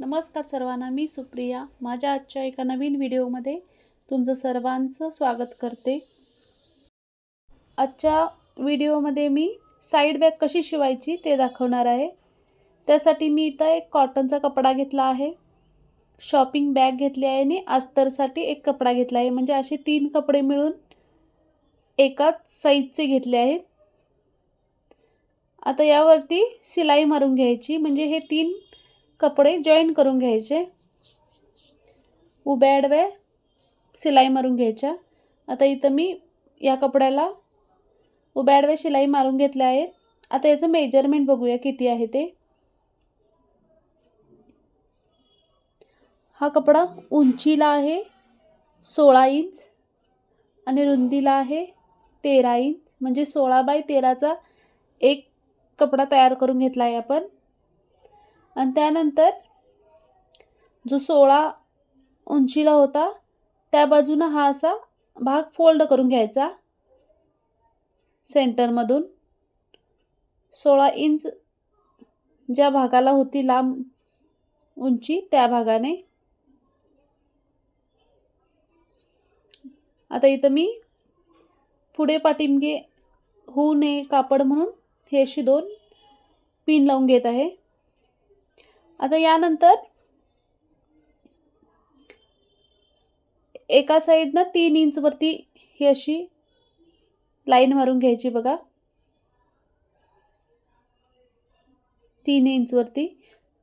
नमस्कार सर्वांना मी सुप्रिया. माझ्या आजच्या एका नवीन व्हिडिओमध्ये तुमचं सर्वांचं स्वागत करते. आजच्या व्हिडिओमध्ये मी साईड बॅग कशी शिवायची ते दाखवणार आहे. त्यासाठी मी इथं एक कॉटनचा कपडा घेतला आहे. शॉपिंग बॅग घेतली आहे आणि अस्तरसाठी एक कपडा घेतला आहे. म्हणजे असे तीन कपडे मिळून एकाच साईजचे घेतले आहेत. आता यावरती शिलाई मारून घ्यायची. म्हणजे हे तीन कपडे जॉईन करून घ्यायचे. उभ्या आडव्या शिलाई मारून घ्यायच्या. आता इथं मी या कपड्याला उभ्या आडव्या शिलाई मारून घेतल्या आहेत. आता याचं मेजरमेंट बघूया किती आहे ते. हा कपडा उंचीला आहे सोळा इंच आणि रुंदीला आहे तेरा इंच. म्हणजे सोळा बाय तेराचा एक कपडा तयार करून घेतला आहे आपण. आणि त्यानंतर जो सोळा उंचीला होता त्या बाजूनं हा असा भाग फोल्ड करून घ्यायचा. सेंटरमधून सोळा इंच ज्या भागाला होती लांब उंची त्या भागाने. आता इथं मी पुढे पाठिंबे होऊ नये कापड म्हणून हे अशी दोन पिन लावून घेत आहे. आता यानंतर एका साईडनं तीन इंचवरती ही अशी लाईन मारून घ्यायची बघा. तीन इंचवरती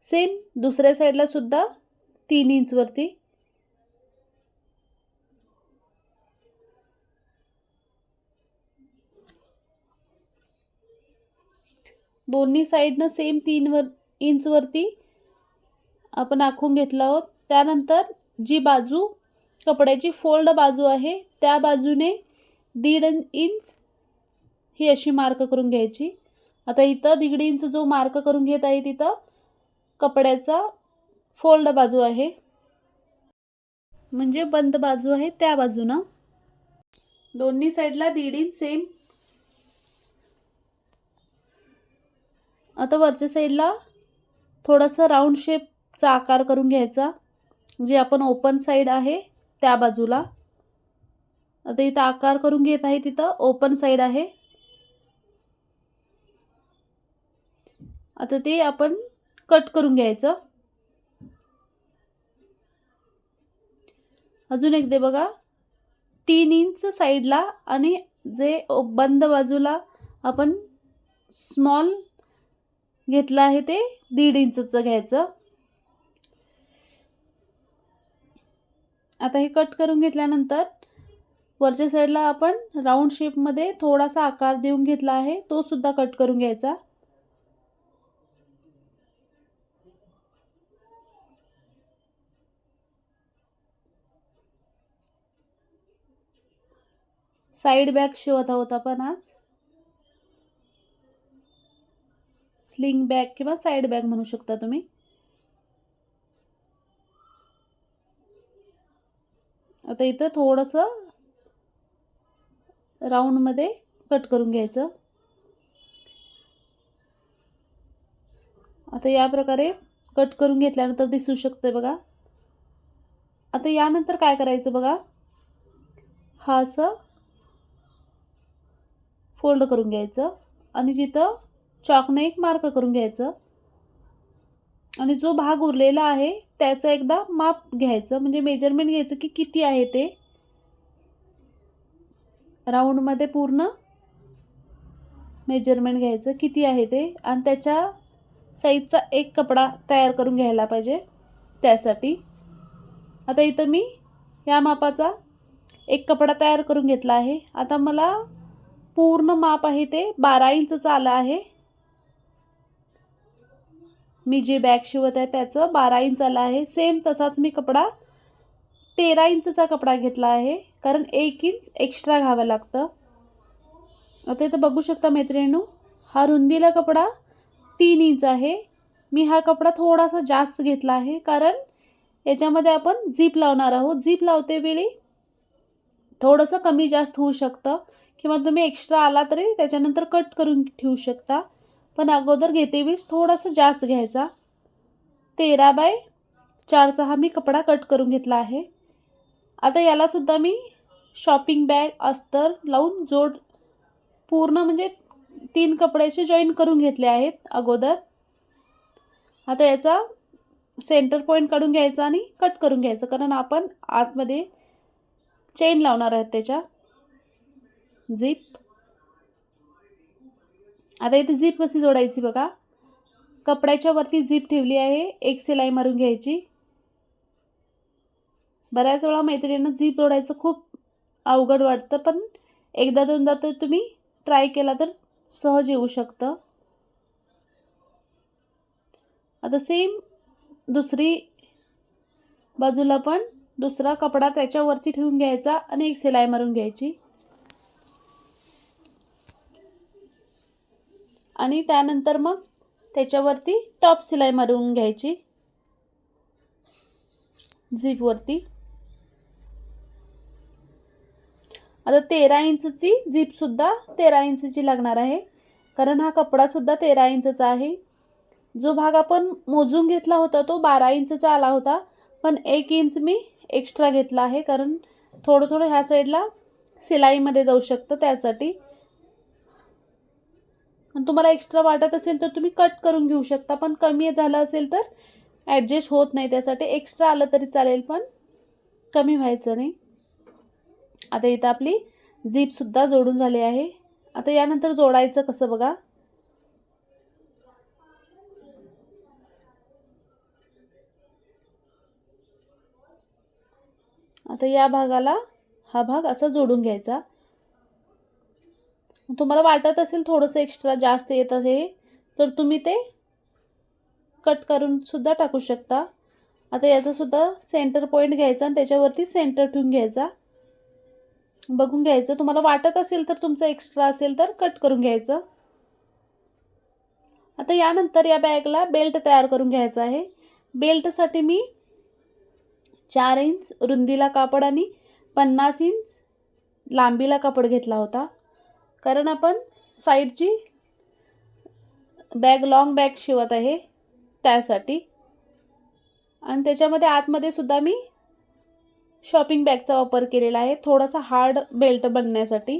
सेम दुसऱ्या साईडला सुद्धा तीन इंचवरती दोन्ही साईडनं सेम तीन वर इंचवरती आपण आखून घेतलं आहोत. त्यानंतर जी बाजू कपड्याची फोल्ड बाजू आहे त्या बाजूने दीड इंच ही अशी मार्क करून घ्यायची. आता इथं दीड इंच जो मार्क करून घेत आहे तिथं कपड्याचा फोल्ड बाजू आहे. म्हणजे बंद बाजू आहे त्या बाजूनं. दोन्ही साईडला दीड इंच सेम. आता वरच्या साईडला थोडंसं राऊंड शेप चा आकार करून घ्यायचा. जे आपण ओपन साईड आहे त्या बाजूला. आता इथं आकार करून घेत आहे तिथं ओपन साईड आहे. आता ते आपण कट करून घ्यायचं. अजून एकदा बघा. तीन इंच साईडला आणि जे बंद बाजूला आपण स्मॉल घेतलं आहे ते दीड इंचचं घ्यायचं. आता हे कट करून घेतल्यानंतर वरच्या साईडला आपण राऊंड शेपमध्ये थोडासा आकार देऊन घेतला आहे. तो सुद्धा कट करून घ्यायचा. साईड बॅग शिवत आहोत आपण आज. स्लिंग बॅग किंवा साईड बॅग म्हणू शकता तुम्ही. आता इथं थोडंसं राऊंडमध्ये कट करून घ्यायचं. आता या प्रकारे कट करून घेतल्यानंतर दिसू शकते बघा. आता यानंतर काय करायचं बघा? हा असं फोल्ड करून घ्यायचं आणि जिथं चॉकने एक मार्क करून घ्यायचं. आणि जो भाग उरलेला आहे त्याचं एकदा माप घ्यायचं म्हणजे मेजरमेंट घ्यायचं की किती आहे ते. राऊंडमध्ये पूर्ण मेजरमेंट घ्यायचं किती आहे ते आणि त्याच्या साईजचा एक कपडा तयार करून घ्यायला पाहिजे त्यासाठी. आता इथं मी या मापाचा एक कपडा तयार करून घेतला आहे. आता मला पूर्ण माप आहे ते बारा इंचचं आलं आहे. मी जे बॅग शिवत आहे त्याचं बारा इंच आहे. सेम तसाच मी कपडा तेरा इंचचा कपडा घेतला आहे. कारण एक इंच एक्स्ट्रा घ्यावं लागतं. आता इथं बघू शकता मैत्रिणू हा रुंदीला कपडा तीन इंच आहे. मी हा कपडा थोडासा जास्त घेतला आहे. कारण याच्यामध्ये आपण झीप लावणार आहोत. झीप लावते वेळी थोडंसं कमी जास्त होऊ शकतं. किंवा तुम्ही एक्स्ट्रा आला तरी त्याच्यानंतर कट करून ठेवू शकता. पण अगोदर घेते वीस थोडासा जास्त घ्यायचा. तेरा बाय चारचा हा मी कपडा कट करून घेतला आहे. आता यालासुद्धा मी शॉपिंग बॅग अस्तर लावून जोड पूर्ण म्हणजे तीन कपड्याचे जॉईन करून घेतले आहेत अगोदर. आता याचा सेंटर पॉईंट काढून घ्यायचा आणि कट करून घ्यायचं कारण आपण आतमध्ये चेन लावणार आहोत त्याच्या. झीप आता इथे झीप कशी जोडायची बघा. कपड्याच्या वरती झीप ठेवली आहे. एक सिलाई मारून घ्यायची. बऱ्याच वेळा मैत्रिणींना झीप जोडायचं खूप अवघड वाटतं पण एकदा दोनदा तर तुम्ही ट्राय केला तर सहज येऊ शकतं. आता सेम दुसरी बाजूला पण दुसरा कपडा त्याच्यावरती ठेवून घ्यायचा आणि एक सिलाई मारून घ्यायची. आणि त्यानंतर मग त्याच्यावरती टॉप सिलाई मारून घ्यायची. झीपवरती आता तेरा इंचची झीपसुद्धा तेरा इंचची लागणार आहे. कारण हा कपडासुद्धा तेरा इंचचा आहे. जो भाग आपण मोजून घेतला होता तो बारा इंचचा आला होता. पण एक इंच मी एक्स्ट्रा घेतला आहे. कारण थोडं थोडं ह्या साईडला सिलाईमध्ये जाऊ शकतं त्यासाठी. आणि तुम्हाला एक्स्ट्रा वाटत असेल तर तुम्ही कट करून घेऊ शकता. पण कमी झालं असेल तर ॲडजस्ट होत नाही. त्यासाठी एक्स्ट्रा आलं तरी चालेल पण कमी व्हायचं नाही. आता इथं आपली जीपसुद्धा जोडून झाली आहे. आता यानंतर जोडायचं कसं बघा? आता या भागाला हा भाग असा जोडून घ्यायचा. तुम्हाला वाटत असेल थोडंसं एक्स्ट्रा जास्त येत आहे तर तुम्ही ते कट करून सुद्धा टाकू शकता. आता याचासुद्धा सेंटर पॉईंट घ्यायचा आणि त्याच्यावरती सेंटर ठेवून घ्यायचा. बघून घ्यायचं. तुम्हाला वाटत असेल तर तुमचं एक्स्ट्रा असेल तर कट करून घ्यायचं. आता यानंतर या बॅगला बेल्ट तयार करून घ्यायचा आहे. बेल्टसाठी मी चार इंच रुंदीला कापड आणि पन्नास इंच लांबीला कापड घेतला होता. कारण आपण साईडची बॅग लॉंग बॅग शिवत आहे त्यासाठी. आणि त्याच्यामध्ये आतमध्ये सुद्धा मी शॉपिंग बॅगचा वापर केलेला आहे. थोडासा हार्ड बेल्ट बनण्यासाठी.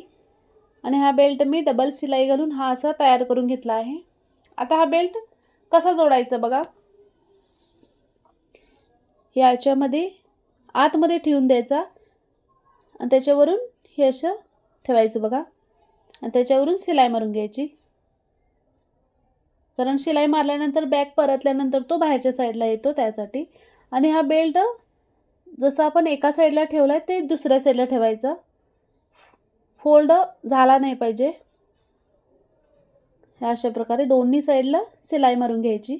आणि हा बेल्ट मी डबल सिलाई घालून हा असा तयार करून घेतला आहे. आता हा बेल्ट कसा जोडायचा बघा. याच्यामध्ये आतमध्ये ठेवून द्यायचा. आणि त्याच्यावरून हे असं ठेवायचं बघा. आणि त्याच्यावरून शिलाई मारून घ्यायची. कारण शिलाई मारल्यानंतर बॅग परतल्यानंतर तो बाहेरच्या साईडला येतो त्यासाठी. आणि हा बेल्ट जसं आपण एका साईडला ठेवला आहे ते दुसऱ्या साईडला ठेवायचा. फोल्ड झाला नाही पाहिजे. ह्या अशा प्रकारे दोन्ही साईडला सिलाई मारून घ्यायची.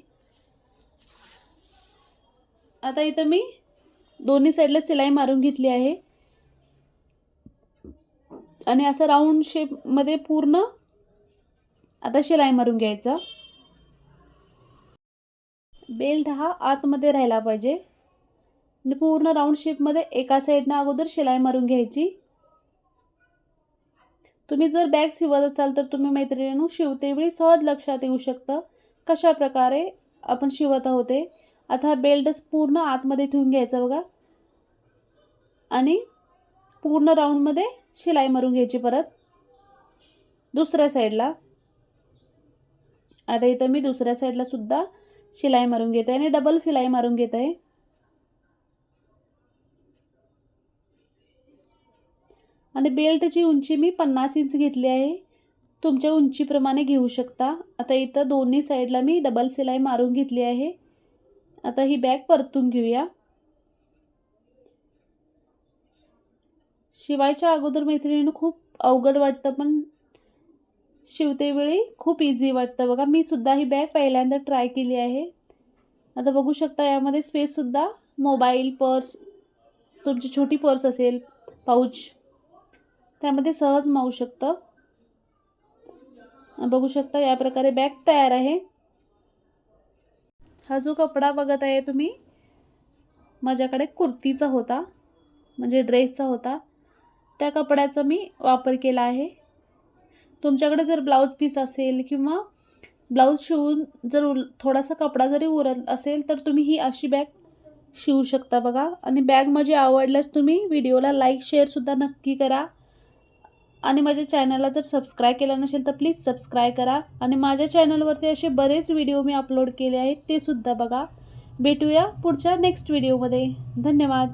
आता इथं मी दोन्ही साईडला सिलाई मारून घेतली आहे. आणि असं राऊंड शेपमध्ये पूर्ण आता शिलाई मारून घ्यायचा. बेल्ट हा आतमध्ये राहिला पाहिजे. आणि पूर्ण राऊंड शेपमध्ये एका साईडनं अगोदर शिलाई मारून घ्यायची. तुम्ही जर बॅग शिवत असाल तर तुम्ही मैत्रिणीनं शिवतेवेळी सहज लक्षात येऊ शकतं कशा प्रकारे आपण शिवत आहोते आता हा बेल्टच पूर्ण आतमध्ये ठेवून घ्यायचा बघा. आणि पूर्ण राऊंडमध्ये शिलाई मारून घ्यायची परत. दुसऱ्या साईडला आता इथं मी दुसऱ्या साईडला सुद्धा शिलाई मारून घेत आहे आणि डबल शिलाई मारून घेत. आहे आणि बेल्टची उंची मी पन्नास इंच घेतली आहे. तुमच्या उंचीप्रमाणे घेऊ शकता. आता इथं दोन्ही साईडला मी डबल शिलाई मारून घेतली आहे. आता ही बॅग परतून घेऊया. शिवायच्या अगोदर मैत्रिणीनं खूप अवघड वाटतं पण शिवतेवेळी खूप इझी वाटतं. बघा मी सुद्धा ही बॅग पहिल्यांदा ट्राय केली आहे. आता बघू शकता यामध्ये स्पेससुद्धा मोबाईल पर्स तुमची छोटी पर्स असेल पाऊच त्यामध्ये सहज मावू शकतं. बघू शकता या प्रकारे बॅग तयार आहे. हा जो कपडा बघत आहे तुम्ही माझ्याकडे कुर्तीचा होता म्हणजे ड्रेसचा होता. त्या कपड्याचा मी वापर केला आहे. तुमच्याकडे जर ब्लाऊज पीस असेल किंवा ब्लाऊज शिवून जर उल थोडासा कपडा जरी उरत असेल तर तुम्ही ही अशी बॅग शिवू शकता बघा. आणि बॅग माझी आवडल्यास तुम्ही व्हिडिओला लाईक शेअरसुद्धा नक्की करा. आणि माझ्या चॅनलला जर सबस्क्राईब केलं नसेल तर प्लीज सबस्क्राईब करा. आणि माझ्या चॅनलवरती असे बरेच व्हिडिओ मी अपलोड केले आहेत ते सुद्धा बघा. भेटूया पुढच्या नेक्स्ट व्हिडिओमध्ये. धन्यवाद.